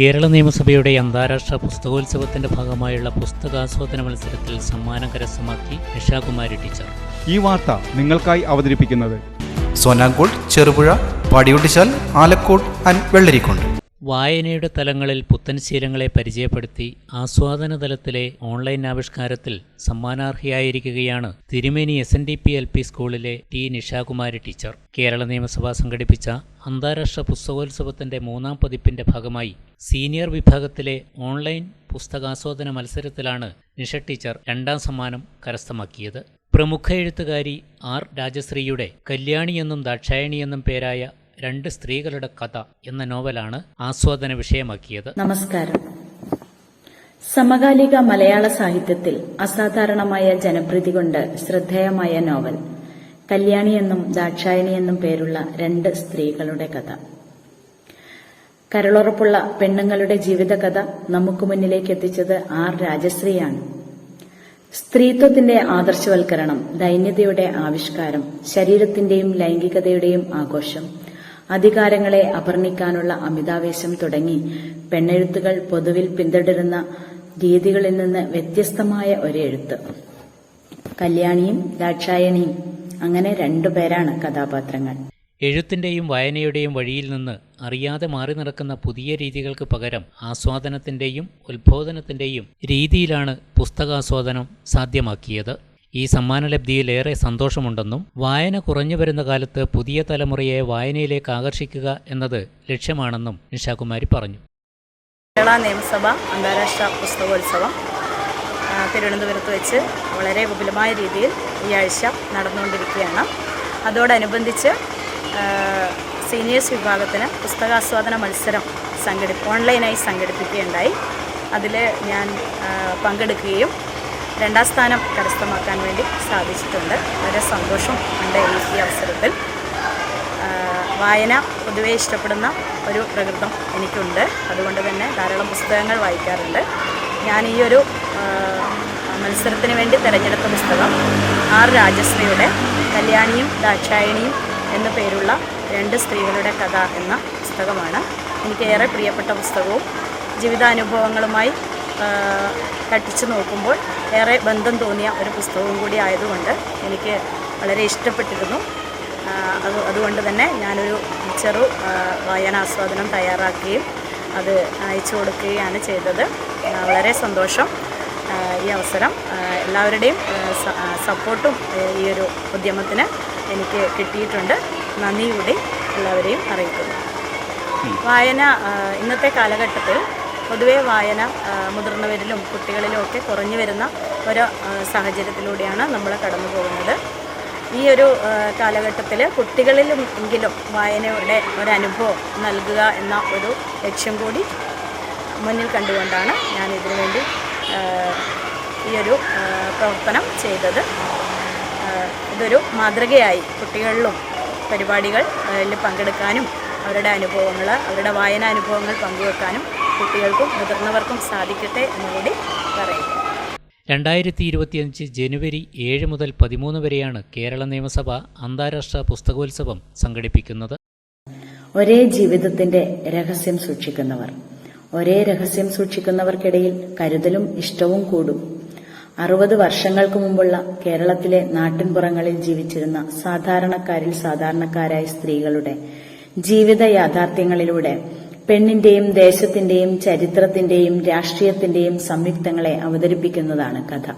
കേരള നിയമസഭയുടെ അന്താരാഷ്ട്ര പുസ്തകോത്സവത്തിന്റെ ഭാഗമായുള്ള പുസ്തകാസ്വാദന മത്സരത്തിൽ സമ്മാനം കരസ്ഥമാക്കി നിഷാകുമാരി ടീച്ചർ. ഈ വാർത്ത നിങ്ങൾക്കായി അവതരിപ്പിക്കുന്നത് സോനാങ്കോട് ചെറുപുഴ പടിയൊട്ടിച്ചാൽ ആലക്കോട് ആൻഡ് വെള്ളരിക്കുണ്ട്. വായനയുടെ തലങ്ങളിൽ പുത്തൻ ശീലങ്ങളെ പരിചയപ്പെടുത്തി ആസ്വാദന തലത്തിലെ ഓൺലൈൻ ആവിഷ്കാരത്തിൽ സമ്മാനാർഹിയായിരിക്കുകയാണ് Thirumeni S N D P L P സ്കൂളിലെ ടി നിഷാകുമാരി ടീച്ചർ. കേരള നിയമസഭ സംഘടിപ്പിച്ച അന്താരാഷ്ട്ര പുസ്തകോത്സവത്തിന്റെ മൂന്നാം പതിപ്പിന്റെ ഭാഗമായി സീനിയർ വിഭാഗത്തിലെ ഓൺലൈൻ പുസ്തകാസ്വാദന മത്സരത്തിലാണ് നിഷ ടീച്ചർ രണ്ടാം സമ്മാനം കരസ്ഥമാക്കിയത്. പ്രമുഖ എഴുത്തുകാരി ആർ രാജശ്രീയുടെ കല്യാണി എന്നും ദാക്ഷായണി എന്നും പേരായ രണ്ട് സ്ത്രീകളുടെ കഥ എന്ന നോവലാണ് ആസ്വാദന വിഷയമാക്കിയത്. നമസ്കാരം. സമകാലിക മലയാള സാഹിത്യത്തിൽ അസാധാരണമായ ജനപ്രീതി കൊണ്ട് ശ്രദ്ധേയമായ നോവൽ. കല്യാണി എന്നും ദാക്ഷായണി എന്നും പേരുള്ള രണ്ട് സ്ത്രീകളുടെ കഥ. കരളുറപ്പുള്ള പെണ്ണുങ്ങളുടെ ജീവിതകഥ നമുക്ക് മുന്നിലേക്ക് എത്തിച്ചത് ആർ രാജശ്രീയാണ്. സ്ത്രീത്വത്തിന്റെ ആദർശവൽക്കരണം ദൈന്യതയുടെ ആവിഷ്കാരം ശരീരത്തിന്റെയും ലൈംഗികതയുടെയും ആഘോഷം അധികാരങ്ങളെ അപർണിക്കാനുള്ള അമിതാവേശം തുടങ്ങി. പെണ്ണെഴുത്തുകൾ പൊതുവിൽ പിന്തുടരുന്ന രീതികളിൽ നിന്ന് വ്യത്യസ്തമായ ഒരെഴുത്ത്. കല്യാണിയും ദാക്ഷായണിയും അങ്ങനെ രണ്ടുപേരാണ് കഥാപാത്രങ്ങൾ. എഴുത്തിന്റെയും വായനയുടെയും വഴിയിൽ നിന്ന് അറിയാതെ മാറി നടക്കുന്ന പുതിയ രീതികൾക്ക് പകരം ആസ്വാദനത്തിന്റെയും ഉത്ബോധനത്തിന്റെയും രീതിയിലാണ് പുസ്തകാസ്വാദനം സാധ്യമാക്കിയത്. ഈ സമ്മാനലബ്ധിയിൽ ഏറെ സന്തോഷമുണ്ടെന്നും വായന കുറഞ്ഞു വരുന്ന കാലത്ത് പുതിയ തലമുറയെ വായനയിലേക്ക് ആകർഷിക്കുക എന്നത് ലക്ഷ്യമാണെന്നും നിഷാകുമാരി പറഞ്ഞു. കേരള നിയമസഭ അന്താരാഷ്ട്ര പുസ്തകോത്സവം തിരുവനന്തപുരത്ത് വെച്ച് വളരെ വിപുലമായ രീതിയിൽ ഈ ആഴ്ച നടന്നുകൊണ്ടിരിക്കുകയാണ്. അതോടനുബന്ധിച്ച് സീനിയേഴ്സ് വിഭാഗത്തിന് പുസ്തകാസ്വാദന മത്സരം സംഘടി ഓൺലൈനായി സംഘടിപ്പിക്കുകയുണ്ടായി. അതിൽ ഞാൻ പങ്കെടുക്കുകയും രണ്ടാം സ്ഥാനം കരസ്ഥമാക്കാൻ വേണ്ടി സാധിച്ചിട്ടുണ്ട്. വളരെ സന്തോഷം ഉണ്ട് ഈ അവസരത്തിൽ. വായന പൊതുവേ ഇഷ്ടപ്പെടുന്ന ഒരു പ്രകൃതം എനിക്കുണ്ട്. അതുകൊണ്ട് തന്നെ ധാരാളം പുസ്തകങ്ങൾ വായിക്കാറുണ്ട്. ഞാൻ ഈ ഒരു മത്സരത്തിന് വേണ്ടി തിരഞ്ഞെടുത്ത പുസ്തകം ആർ രാജശ്രീയുടെ കല്യാണിയും ദാക്ഷായണിയും എന്ന പേരുള്ള രണ്ട് സ്ത്രീകളുടെ കഥ എന്ന പുസ്തകമാണ്. എനിക്ക് ഏറെ പ്രിയപ്പെട്ട പുസ്തകവും ജീവിതാനുഭവങ്ങളുമായി തട്ടിച്ചു നോക്കുമ്പോൾ ഏറെ ബന്ധം തോന്നിയ ഒരു പുസ്തകവും കൂടി ആയതുകൊണ്ട് എനിക്ക് വളരെ ഇഷ്ടപ്പെട്ടിരുന്നു. അത് അതുകൊണ്ട് തന്നെ ഞാനൊരു ചെറു വായന വായനാസ്വാദനം തയ്യാറാക്കുകയും അത് അയച്ചു കൊടുക്കുകയാണ് ചെയ്തത്. വളരെ സന്തോഷം. ഈ അവസരം എല്ലാവരുടെയും സപ്പോർട്ടും ഈ ഒരു ഉദ്യമത്തിന് എനിക്ക് കിട്ടിയിട്ടുണ്ട്. നന്ദി കൂടി എല്ലാവരെയും അറിയിക്കുന്നു. വായന ഇന്നത്തെ കാലഘട്ടത്തിൽ പൊതുവേ വായന മുതിർന്നവരിലും കുട്ടികളിലും ഒക്കെ കുറഞ്ഞു വരുന്ന ഒരു സാഹചര്യത്തിലൂടെയാണ് നമ്മൾ കടന്നു പോകുന്നത്. ഈ ഒരു കാലഘട്ടത്തിൽ കുട്ടികളിലും എങ്കിലും വായനയുടെ ഒരനുഭവം നൽകുക എന്ന ഒരു ലക്ഷ്യം കൂടി മുന്നിൽ കണ്ടുകൊണ്ടാണ് ഞാൻ ഇതിനു വേണ്ടി ഈ ഒരു പ്രവർത്തനം ചെയ്തത്. ഇതൊരു മാതൃകയായി കുട്ടികളിലും പരിപാടികളിൽ പങ്കെടുക്കാനും അവരുടെ അനുഭവങ്ങൾ അവരുടെ വായനാനുഭവങ്ങൾ പങ്കുവെക്കാനും കുട്ടികൾക്കും മുതിർന്നവർക്കും സാധിക്കട്ടെ എന്നുകൂടി പറയുന്നു. രണ്ടായിരത്തി ഇരുപത്തിയഞ്ച് ജനുവരി ഏഴ് മുതൽ പതിമൂന്ന് വരെയാണ് കേരള നിയമസഭ അന്താരാഷ്ട്ര പുസ്തകോത്സവം സംഘടിപ്പിക്കുന്നത്. ഒരേ ജീവിതത്തിന്റെ രഹസ്യം സൂക്ഷിക്കുന്നവർ. ഒരേ രഹസ്യം സൂക്ഷിക്കുന്നവർക്കിടയിൽ കരുതലും ഇഷ്ടവും കൂടും. അറുപത് വർഷങ്ങൾക്ക് മുമ്പുള്ള കേരളത്തിലെ നാട്ടിൻപുറങ്ങളിൽ ജീവിച്ചിരുന്ന സാധാരണക്കാരിൽ സാധാരണക്കാരായ സ്ത്രീകളുടെ ജീവിത യാഥാർത്ഥ്യങ്ങളിലൂടെ പെണ്ണിന്റെയും ദേശത്തിന്റെയും ചരിത്രത്തിന്റെയും രാഷ്ട്രീയത്തിന്റെയും സംയുക്തങ്ങളെ അവതരിപ്പിക്കുന്നതാണ് കഥ.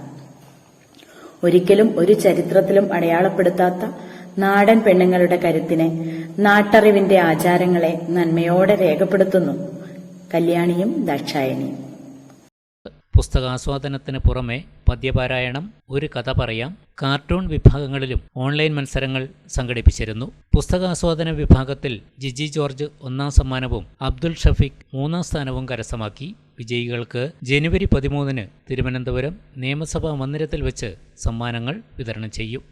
ഒരിക്കലും ഒരു ചരിത്രത്തിലും അടയാളപ്പെടുത്താത്ത നാടൻ പെണ്ണുങ്ങളുടെ കരുത്തിനെ നാട്ടറിവിന്റെ ആചാരങ്ങളെ നന്മയോടെ രേഖപ്പെടുത്തുന്നു കല്യാണിയും ദാക്ഷായണിയും. പുസ്തകാസ്വാദനത്തിന് പുറമെ പദ്യപാരായണം ഒരു കഥ പറയാം. കാർട്ടൂൺ വിഭാഗങ്ങളിലും ഓൺലൈൻ മത്സരങ്ങൾ സംഘടിപ്പിച്ചിരുന്നു. പുസ്തകാസ്വാദന വിഭാഗത്തിൽ ജിജി ജോർജ് ഒന്നാം സമ്മാനവും അബ്ദുൽ ഷഫീഖ് മൂന്നാം സ്ഥാനവും കരസ്ഥമാക്കി. വിജയികൾക്ക് ജനുവരി പതിമൂന്നിന് തിരുവനന്തപുരം നിയമസഭാ മന്ദിരത്തിൽ വെച്ച് സമ്മാനങ്ങൾ വിതരണം ചെയ്യും.